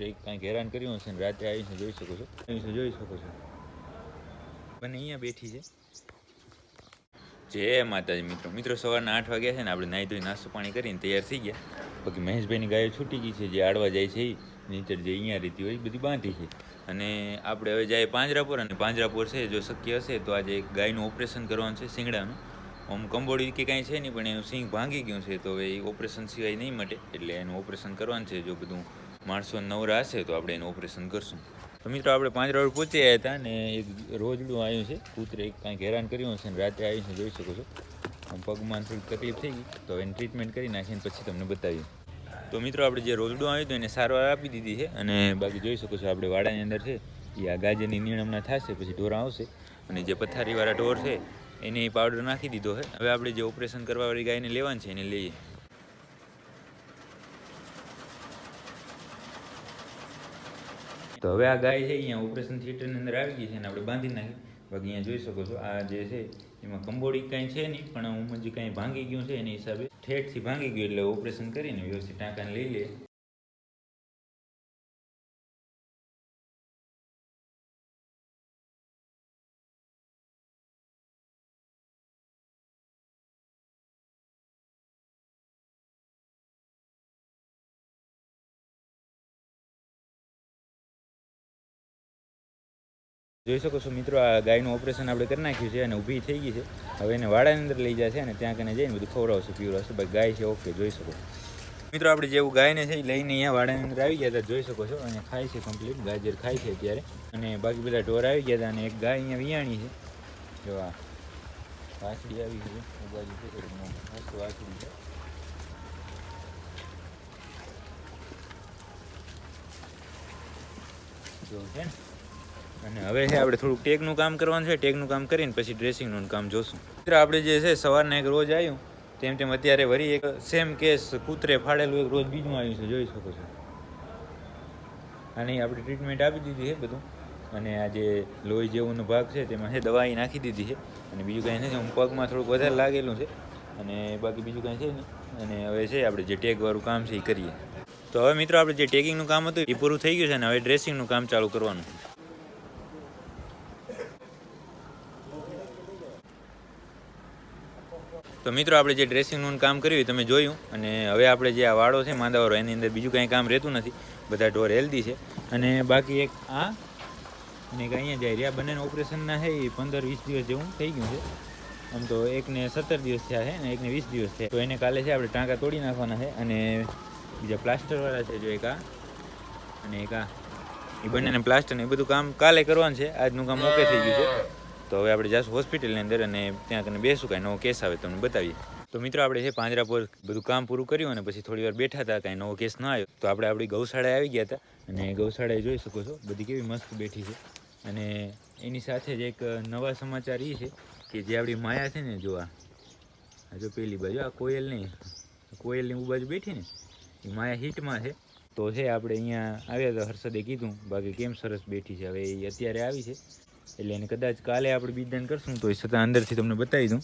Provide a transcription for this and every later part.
કૂતરે કાંઈક હેરાન કર્યું હશે ને રાત્રે આવીને જોઈ શકો છો. આવીને જોઈ શકો છો. અને અહીંયા બેઠી છે. જય માતાજી મિત્રો. મિત્રો સવારના આઠ વાગ્યા છે ને આપણે નાહી ધોઈ નાસ્તો પાણી કરીને તૈયાર થઈ ગયા. બાકી મહેશભાઈની ગાયો છૂટી ગઈ છે, જે આડવા જાય છે એ નીચે જે અહીંયા રહેતી હોય બધી બાંધી છે. અને આપણે હવે જાય પાંજરાપોર અને પાંજરાપોર છે, જો શક્ય હશે તો આજે ગાયનું ઓપરેશન કરવાનું છે શિંગડાનું આમ કંબોડી કે કાંઈ છે નહીં, પણ એનું સિંગ ભાંગી ગયું છે, તો હવે એ ઓપરેશન સિવાય નહીં મટે. એટલે એનું ઓપરેશન કરવાનું છે, જો બધું માણસો નવરા હશે તો આપણે એનું ઓપરેશન કરશું. તો મિત્રો, આપણે પાંચ રોડ પહોંચી આવ્યા હતા ને એક રોજડું આવ્યું છે. કૂતરે કાંઈક હેરાન કર્યું હશે ને રાતે આવીને જોઈ શકો છો. પગમાં થોડીક તકલીફ થઈ ગઈ. તો એની ટ્રીટમેન્ટ કરી નાખીને પછી તમને બતાવીએ. તો મિત્રો, આપણે જે રોજડું આવ્યું હતું એને સારવાર આપી દીધી છે અને બાકી જોઈ શકો છો આપણે વાડાની અંદર છે એ આ ગાજરની નીણમણા થશે, પછી ઢોરા આવશે. અને જે પથારીવાળા ઢોર છે, એને પાવડર નાખી દીધો છે. હવે આપણે જે ઓપરેશન કરવાવાળી ગાયને લેવાની છે એને લઈએ. તો હવે આ ગાય છે, અહીંયા ઓપરેશન થિયેટરની અંદર આવી ગઈ છે અને આપણે બાંધી નાખી. બાકી અહીંયા જોઈ શકો છો, આ જે છે, એમાં કંબોડી કાંઈ છે નહીં, પણ હું જે કાંઈ ભાંગી ગયું છે, એની હિસાબે ઠેઠથી ભાંગી ગયું, એટલે ઓપરેશન કરીને વ્યવસ્થિત ટાંકાને લઈ લે. જોઈ શકો છો મિત્રો, આ ગાયનું ઓપરેશન આપણે કરી નાખ્યું છે અને ઊભી થઈ ગઈ છે. હવે એને વાડાની અંદર લઈ જશે અને ત્યાં કને જઈને બધું ખવડાવશે, પીવડાવશે. ભાઈ ગાય છે, ઓકે, જોઈ શકો. મિત્રો, આપણે જેવું ગાયને છે એ લઈને અહીંયા વાડાની અંદર આવી ગયા હતા, જોઈ શકો છો. અને ખાય છે કમ્પ્લીટ ગાજર ખાય છે અત્યારે. અને બાકી બધા ઢોર આવી ગયા હતા અને એક ગાય અહીંયા વિયાણી છે. જો આ વાસળી આવી છે ઉગાજી છે મસ્ત છે. જો છે ને. અને હવે છે, આપણે થોડુંક ટેગનું કામ કરવાનું છે ટેગનું કામ કરીને પછી ડ્રેસિંગનું કામ જોશું. મિત્ર, આપણે જે છે, સવારના એક રોજ આવ્યું તેમ તેમ અત્યારે વળી એક સેમ કેસ કૂતરે ફાડેલું એક રોજ બીજું આવ્યું છે, જોઈ શકો છો. આની આપણે ટ્રીટમેન્ટ આપી દીધી છે બધું. અને આ જે લોહી જેવુંનો ભાગ છે, તેમાં છે, દવાઈ નાખી દીધી છે. અને બીજું કાંઈ નથી હું પગમાં થોડુંક વધારે લાગેલું છે. અને બાકી બીજું કાંઈ છે નહીં. અને હવે છે, આપણે જે ટેગવાળું કામ છે એ કરીએ. તો હવે મિત્રો, આપણે જે ટેગિંગનું કામ હતું એ પૂરું થઈ ગયું છે અને હવે ડ્રેસિંગનું કામ ચાલુ કરવાનું છે. તો મિત્રો, આપણે જે ડ્રેસિંગનું કામ કર્યું તમે જોયું. અને હવે આપણે જે આ વાળો છે માંદાવાળો એની અંદર બીજું કાંઈ કામ રહેતું નથી. બધા ઢોર હેલ્ધી છે. અને બાકી એક આ, અને એક અહીંયા જાય. રહ્યા બંનેના ઓપરેશનના છે, એ પંદર વીસ દિવસ જેવું થઈ ગયું છે. આમ તો એકને સત્તર દિવસ થયા છે ને એકને વીસ દિવસ થયા. તો એને કાલે છે, આપણે ટાંકા તોડી નાખવાના છે. અને બીજા પ્લાસ્ટરવાળા છે જો એક આ, અને એક આ. એ બંનેને પ્લાસ્ટર ને એ બધું કામ કાલે કરવાનું છે. આજનું કામ ઓકે થઈ ગયું છે. તો હવે આપણે જઈશું હોસ્પિટલની અંદર અને ત્યાં કને બેસું, કાંઈ નવો કેસ આવે તમને બતાવીએ. તો મિત્રો, આપણે છે પાંજરા પર બધું કામ પૂરું કર્યું અને પછી થોડી વાર બેઠા હતા, કાંઈ નવો કેસ ન આવ્યો. તો આપણે આપણી ગૌશાળાએ આવી ગયા હતા અને ગૌશાળાએ જોઈ શકો છો, બધી કેવી મસ્ત બેઠી છે. અને એની સાથે જ એક નવા સમાચાર એ છે કે જે આપણી માયા છે ને જોવા આ જો પેલી બાજુ, આ કોયલ નહીં કોયલની ઉ બાજુ બેઠી ને, એ માયા હિટમાં છે. તો છે, આપણે અહીંયા આવ્યા હતા, હર્ષદે કીધું, બાકી કેમ સરસ બેઠી છે, હવે એ અત્યારે આવી છે. એટલે એને કદાચ કાલે આપણે બીજદાન કરશું તો એ છતાં અંદરથી તમને બતાવી દઉં.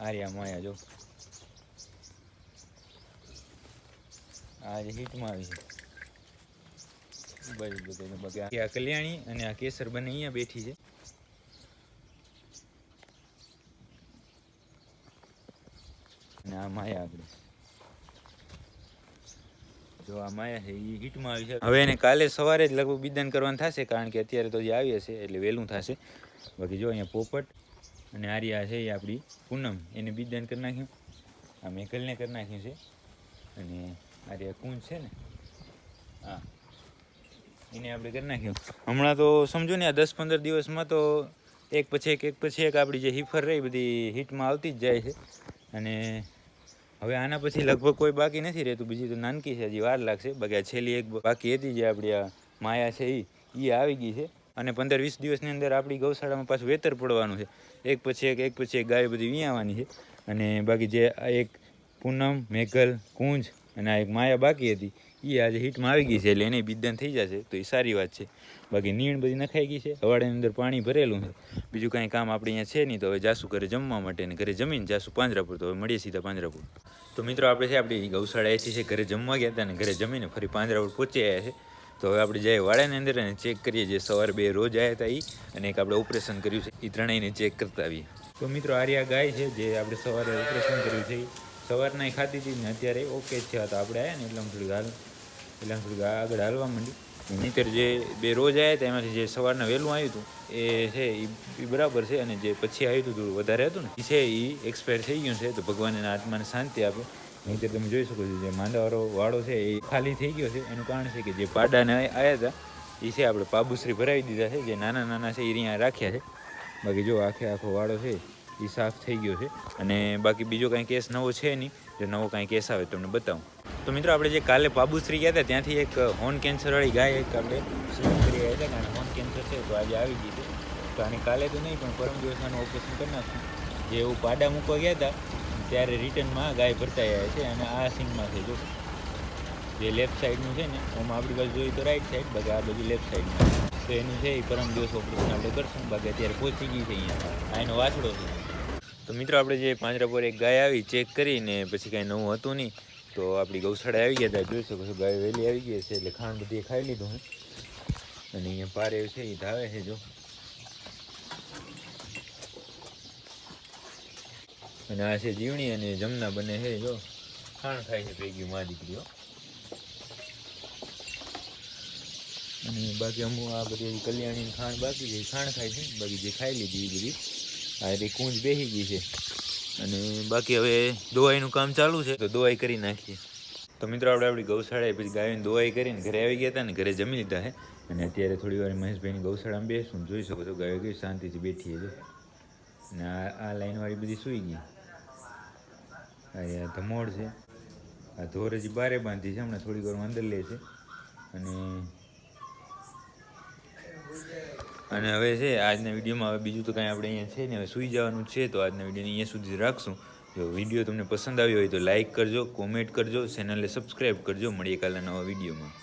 આર્યા માયા, જો. આ જે હિટમાં આવી છે. બાજુ બધે બાકી આ કલ્યાણી અને આ કેસર બંને અહીંયા બેઠી છે. અને આ માયા આપણે જો આ માયા છે એ હિટમાં આવી છે. હવે એને કાલે સવારે જ લગભગ બિદાન કરવાનું થશે, કારણ કે અત્યારે તો જે આવી હશે એટલે વહેલું થશે. બાકી જો અહીંયા પોપટ અને આર્યા છે, એ આપણી પૂનમ, એને બીજદાન કરી નાખ્યું. આ મેકલને કરી નાખ્યું છે. અને આર્યા કુંજ છે ને, હા, એને આપણે કરી નાખ્યું. હમણાં તો સમજો ને આ દસ પંદર દિવસમાં તો એક પછી એક એક પછી એક આપણી જે હિફર રહી, બધી હિટમાં આવતી જ જાય છે. અને હવે આના પછી લગભગ કોઈ બાકી નથી રહેતું. બીજી તો નાનકી છે, હજી વાર લાગશે. બાકી છેલ્લી એક બાકી હતી જે આપણી આ માયા છે એ એ આવી ગઈ છે. અને પંદર વીસ દિવસની અંદર આપણી ગૌશાળામાં પાછું વેતર પડવાનું છે. એક પછી એક એક પછી એક ગાય બધી વિયાવાની છે. અને બાકી જે એક પૂનમ, મેઘલ, કુંજ અને આ એક માયા બાકી હતી. એ આજે હીટમાં આવી ગઈ છે એટલે એને બીજદાન થઈ જશે. તો એ સારી વાત છે. બાકી નીણ બધી નખાઈ ગઈ છે. હવાડાની અંદર પાણી ભરેલું છે. બીજું કાંઈ કામ આપણે અહીંયા છે નહીં તો હવે જાસુ ઘરે જમવા માટે ને ઘરે જમીને જાસુ પાંજરાપુર. તો હવે મળીએ સીધા પાંજરાપુર. તો મિત્રો આપણે છે આપણી ગૌશાળાએથી છે. ઘરે જમવા ગયા હતા ને ઘરે જમીને ફરી પાંજરાપુર પહોંચી આવ્યા છે. તો હવે આપણે જઈએ વાડાની અંદર અને ચેક કરીએ જે સવારે બે રોજ આવ્યા હતા એ અને એક આપણે ઓપરેશન કર્યું છે. એ ત્રણેયને ચેક કરતા આવીએ. તો મિત્રો આર્યા ગાય છે જે આપણે સવારે ઓપરેશન કર્યું છે એ સવારના ખાતી હતી ને અત્યારે ઓકે છે. તો આપણે આવ્યા ને એટલે થોડીક હાલ, એટલે થોડીક આગળ હાલવા માંડી નહીંતર જે, બે રોજ આવ્યા હતા, એમાંથી જે સવારના વહેલું આવ્યું હતું, એ છે, એ બરાબર છે. અને જે પછી આવ્યું હતું વધારે હતું ને, એ છે, એ એક્સપાયર થઈ ગયું છે. તો ભગવાન એના આત્માને શાંતિ આપે. નહીંતર તમે જોઈ શકો છો, જે માંદાવાળો વાળો છે, એ ખાલી થઈ ગયો છે. એનું કારણ છે કે જે પાડાને આવ્યા હતા, એ છે, આપણે પાબુશ્રી ભરાવી દીધા છે. જે નાના નાના છે, એ અહીંયા રાખ્યા છે. બાકી જો આખે આખો વાળો છે એ સાફ થઈ ગયો છે. અને બાકી બીજો કાંઈ કેસ નવો છે નહીં. જો નવો કાંઈ કેસ આવે તો તમને બતાવું. તો મિત્રો, આપણે જે કાલે પાબુશ્રી ગયા હતા, ત્યાંથી એક હોર્ન કેન્સરવાળી ગાય એક આપણે સિલેક્ટ કરી આવ્યા હતા કારણ હોર્ન કેન્સર છે, તો આજે આવી ગઈ છે. તો આને કાલે તો નહીં, પણ પરમ દિવસ આનું ઓપરેશન કરી નાખ્યું. જે એવું પાડા મૂકવા ગયા હતા, ત્યારે રિટર્નમાં ગાય ભરતા આવ્યા છે, અને આ સિંગમાં છે, જો. જે લેફ્ટ સાઈડનું છે ને આમાં આપણી બાજુ જોઈએ તો રાઈટ સાઈડ બાકી આ બાજુ લેફ્ટ સાઈડમાં તો એનું છે એ પરમ દિવસ ઓપરેશન આપણે કરશું. બાકી અત્યારે પહોંચી ગઈ છે અહીંયા. આ એનો વાછડો છે. તો મિત્રો, આપણે જે પાંજરા પર એક ગાય આવી, ચેક કરીને પછી કાંઈ નવું હતું નહીં, તો આપણી ગૌશાળા આવી ગયા હતા જોઈ શકો છો, ગાય વહેલી આવી ગઈ છે એટલે ખાંડ બધી ખાઈ લીધું હું. અને અહીંયા પારે છે એ ધાવે છે, જો. અને આ છે જીવણી અને જમના બને છે, જો. ખાણ ખાય છે ભેગી મા દીકરીઓ. અને બાકી અમુક આ બધી કલ્યાણીની ખાણ બાકી છે ખાણ ખાય છે બાકી જે ખાઈ લીધી એ બધી, આ રીતે કૂંજ બેસી ગઈ છે. અને બાકી હવે દવાઈનું કામ ચાલુ છે, તો દવાઈ કરી નાખીએ. તો મિત્રો, આપણે આપણી ગૌશાળાએ પછી ગાયોની દવાઈ કરીને ઘરે આવી ગયા હતા ને, ઘરે જમી લીધા છે. અને અત્યારે થોડી વાર મહેશભાઈની ગૌશાળામાં બેસું જોઈ શકો છો ગાયો કેવી શાંતિથી બેઠી છે. અને આ આ લાઈનવાળી બધી સૂઈ ગઈ. આ ધમોડ છે. આ ધોર હજી બારે બાંધી છે, હમણાં થોડીક વાર અંદર લે છે. અને અને હવે છે, આજના વિડીયોમાં હવે બીજું તો કાંઈ આપણે અહીંયા છે ને હવે સૂઈ જવાનું છે, તો આજના વિડીયોને અહીંયા સુધી રાખશું. જો વીડિયો તમને પસંદ આવ્યો હોય તો લાઇક કરજો, કોમેન્ટ કરજો, ચેનલને સબસ્ક્રાઈબ કરજો. મળીએ કાલના નવા વિડીયોમાં.